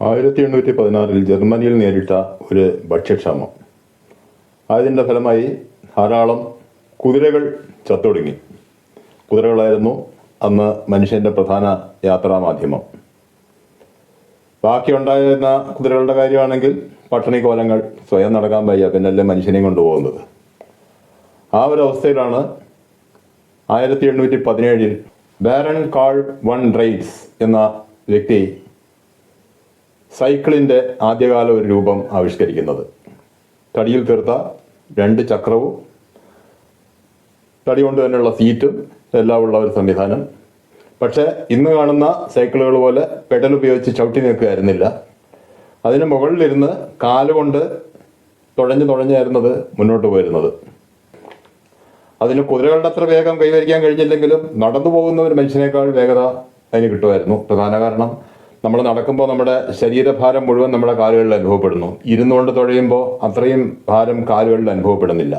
ആയിരത്തി എണ്ണൂറ്റി പതിനാറിൽ ജർമ്മനിയിൽ നേരിട്ട ഒരു ഭക്ഷ്യക്ഷാമം. അതിന്റെ ഫലമായി ധാരാളം കുതിരകൾ ചത്തൊടുങ്ങി. കുതിരകളായിരുന്നു അന്ന് മനുഷ്യന്റെ പ്രധാന യാത്രാ മാധ്യമം. ബാക്കിയുണ്ടായിരുന്ന കുതിരകളുടെ കാര്യമാണെങ്കിൽ പട്ടിണി കോലങ്ങൾ സ്വയം നടക്കാൻ വയ്യ പിന്നല്ലേ മനുഷ്യനെയും കൊണ്ടുപോകുന്നത്. ആ ഒരു അവസ്ഥയിലാണ് ആയിരത്തി എണ്ണൂറ്റി പതിനേഴിൽ ബാരൺ കാൾ വൺ റൈറ്റ്സ് എന്ന വ്യക്തി സൈക്കിളിന്റെ ആദ്യകാല ഒരു രൂപം ആവിഷ്കരിക്കുന്നത്. തടിയിൽ തീർത്ത രണ്ട് ചക്രവും തടി കൊണ്ട് തന്നെയുള്ള സീറ്റും എല്ലാം ഉള്ള ഒരു സംവിധാനം. പക്ഷേ ഇന്ന് കാണുന്ന സൈക്കിളുകൾ പോലെ പെഡൽ ഉപയോഗിച്ച് ചവിട്ടി നിൽക്കുകയായിരുന്നില്ല അതിന് മുകളിലിരുന്ന് കാലുകൊണ്ട് തുഴഞ്ഞു തുഴഞ്ഞായിരുന്നത് മുന്നോട്ട് പോയിരുന്നത്. അതിന് കുതിരകളുടെ അത്ര വേഗം കൈവരിക്കാൻ കഴിഞ്ഞില്ലെങ്കിലും നടന്നു പോകുന്ന ഒരു മനുഷ്യനേക്കാൾ വേഗത അതിന് കിട്ടുമായിരുന്നു. പ്രധാന കാരണം നമ്മൾ നടക്കുമ്പോൾ നമ്മുടെ ശരീരഭാരം മുഴുവൻ നമ്മുടെ കാലുകളിൽ അനുഭവപ്പെടുന്നു. ഇരുന്നുകൊണ്ട് തുഴയുമ്പോൾ അത്രയും ഭാരം കാലുകളിൽ അനുഭവപ്പെടുന്നില്ല.